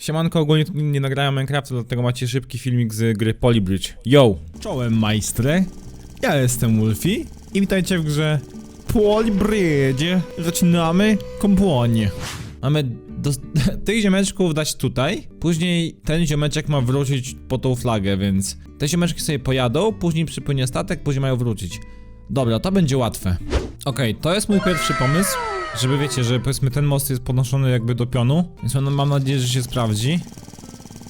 Siemanko, ogólnie nie nagrałem Minecrafta, dlatego macie szybki filmik z gry Polybridge. Yo! Czołem majstre, ja jestem Wolfie i witajcie w grze Polybridge. Zaczynamy komponię. Mamy do, tych ziomeczków dać tutaj, później ten ziomeczek ma wrócić po tą flagę, więc te ziomeczki sobie pojadą, później przypłynie statek, później mają wrócić. Dobra, to będzie łatwe. Okej, to jest mój pierwszy pomysł, żeby wiecie, że powiedzmy ten most jest podnoszony jakby do pionu, więc mam- nadzieję, że się sprawdzi.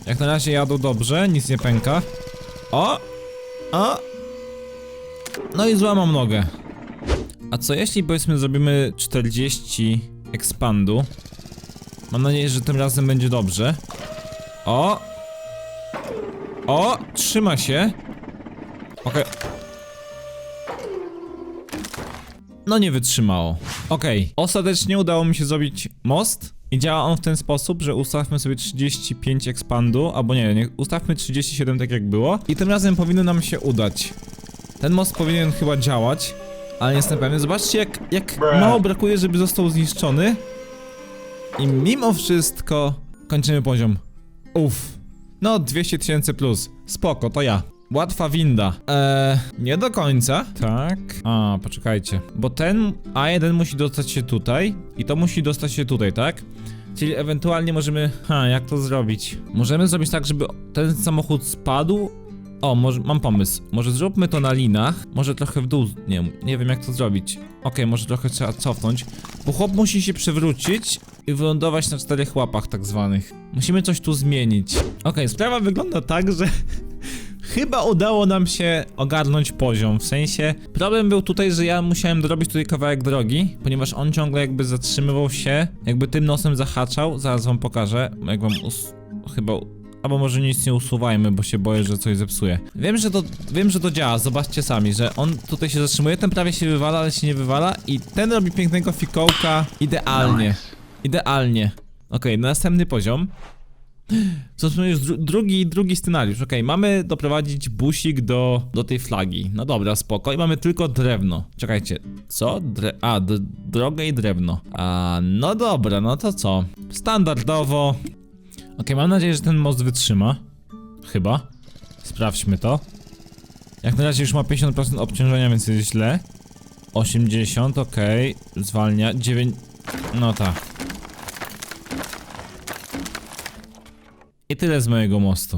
Jak na razie jadą dobrze, nic nie pęka. O! O! No i złamam nogę. A co jeśli powiedzmy zrobimy 40 expandu? Mam nadzieję, że tym razem będzie dobrze. O! O! Trzyma się. Okej. No nie wytrzymało. Okej. Ostatecznie udało mi się zrobić most. I działa on w ten sposób, że ustawmy sobie 35 expandu, albo nie, nie, ustawmy 37 tak jak było. I tym razem powinno nam się udać. Ten most powinien chyba działać, ale nie jestem pewien. Zobaczcie jak, jak mało brakuje, żeby został zniszczony. I mimo wszystko kończymy poziom. Uff. No 200 tysięcy plus. Spoko, to ja. Łatwa winda. Eee, nie do końca. Tak. A, poczekajcie. Bo ten A1 musi dostać się tutaj i to musi dostać się tutaj, tak? Czyli ewentualnie możemy... Ha, jak to zrobić? Możemy zrobić tak, żeby ten samochód spadł. O, może, mam pomysł. Może zróbmy to na linach. Może trochę w dół. Nie, nie wiem jak to zrobić. Okej, może trochę trzeba cofnąć. Bo chłop musi się przewrócić i wylądować na czterech łapach tak zwanych. Musimy coś tu zmienić. Okej, sprawa wygląda tak, że Chyba udało nam się ogarnąć poziom, w sensie problem był tutaj, że ja musiałem dorobić tutaj kawałek drogi, ponieważ on ciągle jakby zatrzymywał się, jakby tym nosem zahaczał, zaraz wam pokażę, jak wam us... chyba... Albo może nic nie usuwajmy, bo się boję, że coś zepsuje. Wiem, że to, wiem, że to działa, zobaczcie sami, że on tutaj się zatrzymuje, ten prawie się wywala, ale się nie wywala i ten robi pięknego fikołka idealnie. Idealnie. Okej, następny poziom. Co to jest dru drugi, drugi scenariusz. Okej, mamy doprowadzić busik do, do tej flagi. No dobra, spoko. I mamy tylko drewno. Czekajcie, co? Dre a, drogę i drewno. A, no dobra, no to co? Standardowo. Okej, mam nadzieję, że ten most wytrzyma. Chyba. Sprawdźmy to. Jak na razie już ma 50% obciążenia, więc jest źle. 80, okej. Zwalnia. 9. No tak. I tyle z mojego mostu.